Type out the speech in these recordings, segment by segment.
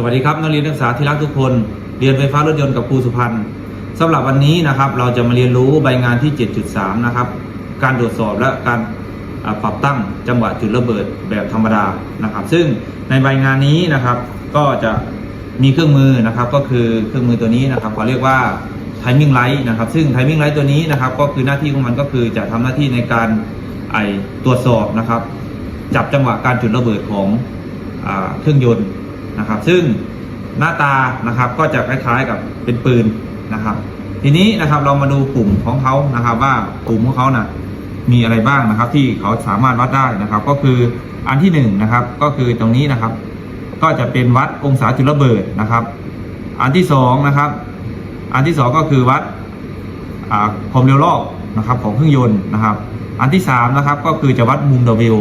สวัสดีครับนักเรียนนักศึกษาที่รักทุกคน เรียนไฟฟ้ารถยนต์กับครูสุพันธ์สำหรับวันนี้นะครับเราจะมาเรียนรู้ใบงานที่ 7.3 นะครับ การตรวจสอบและการปรับตั้งจังหวะจุดระเบิดแบบธรรมดานะครับ ซึ่งในใบงานนี้นะครับก็จะมีเครื่องมือนะครับก็คือเครื่องมือตัวนี้นะครับเขาเรียกว่า timing light นะครับซึ่ง timing light ตัวนี้นะครับก็คือหน้าที่ของมันก็คือจะทำหน้าที่ในการไอตรวจสอบนะครับ จับจังหวะการจุดระเบิดของอเครื่องยนต์ นะครับ ซึ่งหน้าตานะครับก็จะคล้ายๆกับเป็นปืนนะครับ ทีนี้นะครับเรามาดูปุ่มของเขานะครับ ว่าปุ่มของเขานะ่ะมีอะไรบ้างนะครับ ที่เขาสามารถวัดได้นะครับ ก็คืออันที่หนึ่งนะครับก็คือตรงนี้นะครับ ก็จะเป็นวัดองศาจุดระเบิดนะครับ อันที่สองนะครับ อันที่สองก็คือวัดความเร็วรอบนะครับของเครื่องยนต์นะครับ อันที่สามนะครับก็คือจะวัดมุม W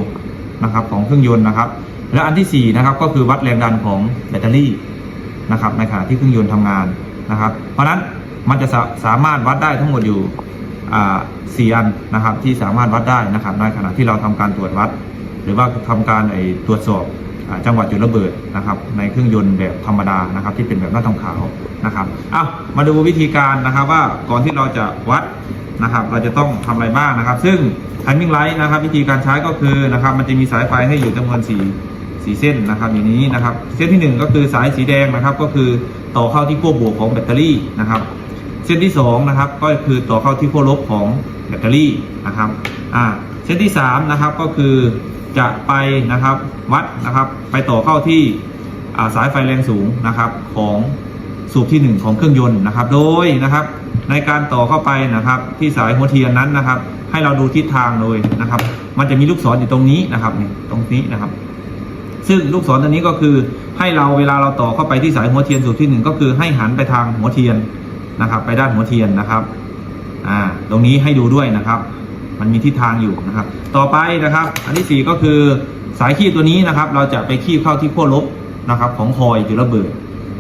นะครับของเครื่องยนต์นะครับ และอันที่สี่นะครับก็คือวัดแรงดันของแบตเตอรี่นะครับในขณะที่เครื่องยนต์ทำงานนะครับ เพราะฉะนั้นมันจะสาสามารถวัดได้ทั้งหมดอยู่อ่าสี่อันนะครับที่สามารถวัดได้นะครับในขณะที่เราทำการตรวจวัด หรือว่าทำการไอตรวจสอบจังหวะจุดระเบิดนะครับในเครื่องยนต์แบบธรรมดานะครับ ที่เป็นแบบหน้าทองขาวนะครับเอามาดูวิธีการนะครับว่าก่อนที่เราจะวัด นะครับ เราจะต้องทำอะไรบ้างนะครับ ซึ่ง timing light นะครับ วิธีการใช้ก็คือนะครับ มันจะมีสายไฟให้อยู่จำนวนสี่สี่เส้นนะครับอย่างนี้นะครับ เส้นที่หนึ่งก็คือสายสีแดงนะครับ ก็คือต่อเข้าที่ขั้วบวกของแบตเตอรี่นะครับ เส้นที่สองนะครับก็คือต่อเข้าที่ขั้วลบของแบตเตอรี่นะครับอ่าเส้นที่สามนะครับก็คือจะไปนะครับวัดนะครับไปต่อเข้าที่สายไฟแรงสูงนะครับของสูบที่หนึ่งของเครื่องยนต์นะครับ โดยนะครับ ในการต่อเข้าไปนะครับที่สายหัวเทียนนั้นนะครับ ให้เราดูทิศทางเลยนะครับ มันจะมีลูกศรอยู่ตรงนี้นะครับนี่ตรงนี้นะครับ ซึ่งลูกศรตัวนี้ก็คือให้เราเวลาเราต่อเข้าไปที่สายหัวเทียนสูบที่หนึ่งก็คือให้หันไปทางหัวเทียนนะครับ ไปด้านหัวเทียนนะครับอ่าตรงนี้ให้ดูด้วยนะครับ มันมีทิศทางอยู่นะครับ ต่อไปนะครับ อันที่สี่ก็คือสายคีบตัวนี้นะครับ เราจะไปคีบเข้าที่ขั้วลบนะครับ ของคอยจุดระเบิด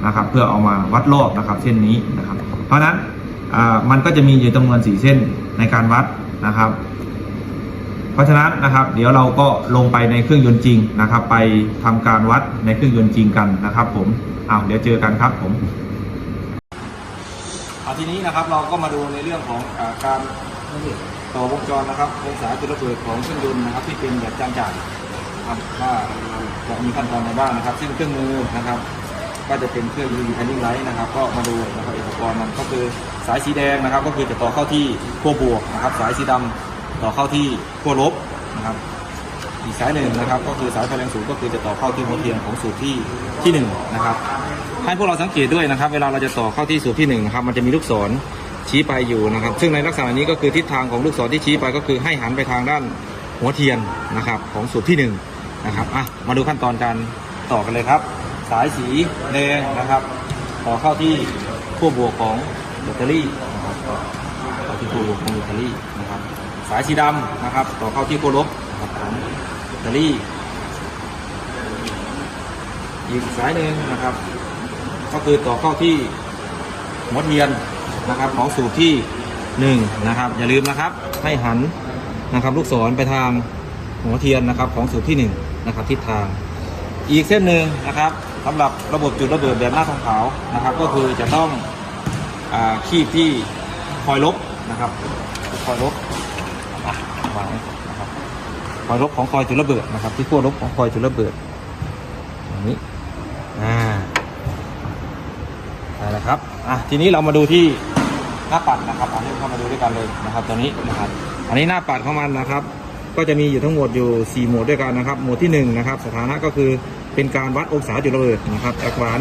นะครับ เพื่อเอามาวัดรอบนะครับ เส้นนี้นะครับ เพราะฉะนั้น มันก็จะมีอยู่จำนวนสี่เส้นในการวัดนะครับ เพราะฉะนั้นนะครับ เดี๋ยวเราก็ลงไปในเครื่องยนต์จริงนะครับ ไปทำการวัดในเครื่องยนต์จริงกันนะครับ ผมอ้าวเดี๋ยวเจอกันครับผมเอาทีนี้นะครับเราก็มาดูในเรื่องของอาการต่อวงจรนะครับองศาจุดระเบิดของเครื่องยนต์นะครับ ที่เป็นแบบจานจ่ายครับว่าจะมีขั้นตอนอะไรบ้างนะครับ ซึ่งเครื่องมือนะครับ ก็จะเป็นเครื่อง UV Timing Light นะครับ ก็มาดูนะครับอุปกรณ์มันก็คือสายสีแดงนะครับ ก็คือจะต่อเข้าที่ขั้วบวกนะครับ สายสีดำต่อเข้าที่ขั้วลบนะครับ อีกสายหนึ่งนะครับ ก็คือสายแรงสูงก็คือจะต่อเข้าที่หัวเทียนของสูบที่ที่หนึ่งนะครับให้พวกเราสังเกตด้วยนะครับ เวลาเราจะต่อเข้าที่สูบที่หนึ่งนะครับมันจะมีลูกศรชี้ไปอยู่นะครับ ซึ่งในลักษณะนี้ก็คือทิศทางของลูกศรที่ชี้ไปก็คือให้หันไปทางด้านหัวเทียนนะครับของสูบที่หนึ่งนะครับอะมาดูขั้นตอนการต่อกันเลยครับ สายสีแดงนะครับต่อเข้าที่ขั้วบวกของแบตเตอรี่นะครับต่อที่ขั้วบวกของแบตเตอรี่นะครับ สายสีดำนะครับ ต่อเข้าที่ขั้วลบนะครับของแบตเตอรี่ อีกสายหนึ่งนะครับ ก็คือต่อเข้าที่หัวเทียนนะครับของสูบที่หนึ่งนะครับ อย่าลืมนะครับให้หันนะครับ ลูกศรไปทางหัวเทียนนะครับของสูบที่หนึ่งนะครับทิศทาง อีกเส้นหนึ่งนะครับสำหรับระบบจุดระเบิดแบบหน้าทองขาวนะครับ ก็คือจะต้องอาคีบที่คอยลบนะครับคอยลบอะวางนะครับคอยลบของคอยจุดระเบิดนะครับ ที่ขั้วลบของคอยจุดระเบิดอย่างนี้อ่าได้แล้วครับอะทีนี้เรามาดูที่หน้าปัดนะครับอันนี้เข้ามาดูด้วยกันเลยนะครับ ตัวนี้นะครับ อันนี้หน้าปัดของมันนะครับ ก็จะมีอยู่ทั้งหมดอยู่ 4 โหมดด้วยกันนะครับ โหมดที่1นะครับสถานะก็คือเป็นการวัดองศาจุดระเบิดนะครับแอควาน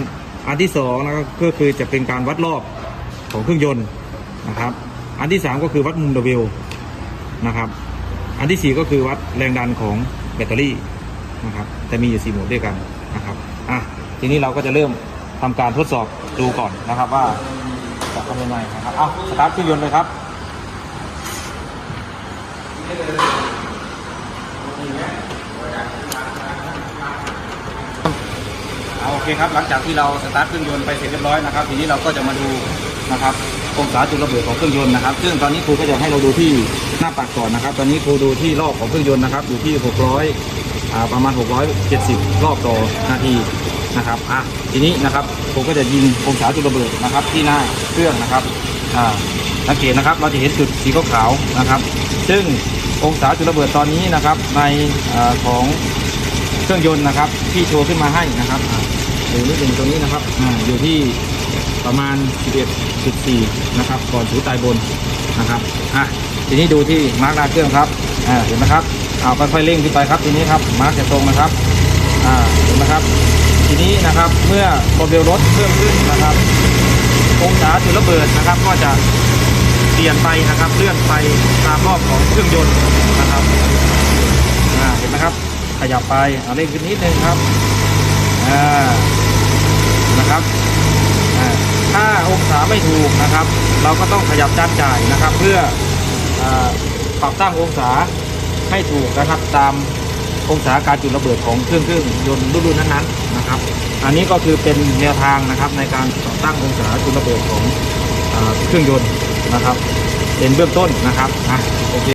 อันที่2นะครับก็คือจะเป็นการวัดรอบของเครื่องยนต์นะครับ อันที่ 3 ก็คือวัดมุม W นะครับอันที่ 4 ก็คือวัดแรงดันของแบตเตอรี่นะครับจะมีอยู่4โหมดด้วยกันนะครับอะทีนี้เราก็จะเริ่มทำการทดสอบดูก่อนนะครับว่าจะทำยังไงนะครับเอาสตาร์ทเครื่องยนต์เลยครับ เอาโอเคครับหลังจากที่เราสตาร์ทเครื่องยนต์ไปเสร็จเรียบร้อยนะครับทีนี้เราก็จะมาดูนะครับองศาจุดระเบิดของเครื่องยนต์นะครับ ซึ่งตอนนี้ครูก็จะให้เราดูที่หน้าปัดก่อนนะครับ ตอนนี้ครูดูที่รอบของเครื่องยนต์นะครับอยู่ที่ 600อ่าประมาณ 670 รอบต่อนาทีนะครับอะทีนี้นะครับผมก็จะยิงองศาจุดระเบิดนะครับ ที่หน้าเครื่องนะครับอ่าสังเกตนะครับเราจะเห็นจุดสีขาวๆนะครับ ซึ่งองศาจุดระเบิดตอนนี้นะครับในอของเครื่องยนต์นะครับที่โชว์ขึ้นมาให้นะครับ อยู่นิดหนึ่งตรงนี้นะครับอ่าอยู่ที่ประมาณ 11.4 นะครับ ก่อนถูตายบนนะครับอะทีนี้ดูที่มาร์กหน้าเครื่องครับอ่าเห็นไหมครับเอาค่อยๆเร่งขึ้นไปครับทีนี้ครับมาร์กจะตรงนะครับอ่าเห็นไหมครับ ทีนี้นะครับเมื่อความเร็วรถเพิ่มขึ้นนะครับองศาจุดระเบิดนะครับ ก็จะเปลี่ยนไปนะครับเลื่อนไปตามรอบของเครื่องยนต์นะครับอ่าเห็นไหมครับ ขยับไปเอาเร่งขึ้นนิดนึงครับอ่านะครับอ่าถ้าองศา ไม่ถูกนะครับ เราก็ต้องขยับจานจ่ายนะครับ เพื่ออปรับตั้งองศาให้ถูกนะครับ ตามองศาการจุดระเบิดของเครื่องเครื่องยนต์รุ่นนั้นๆนะครับ อันนี้ก็คือเป็นแนวทางนะครับในการปรับตั้งองศาจุดระเบิดของเอเครื่องยนต์นะครับ เป็นเบื้องต้นนะครับอะโอเค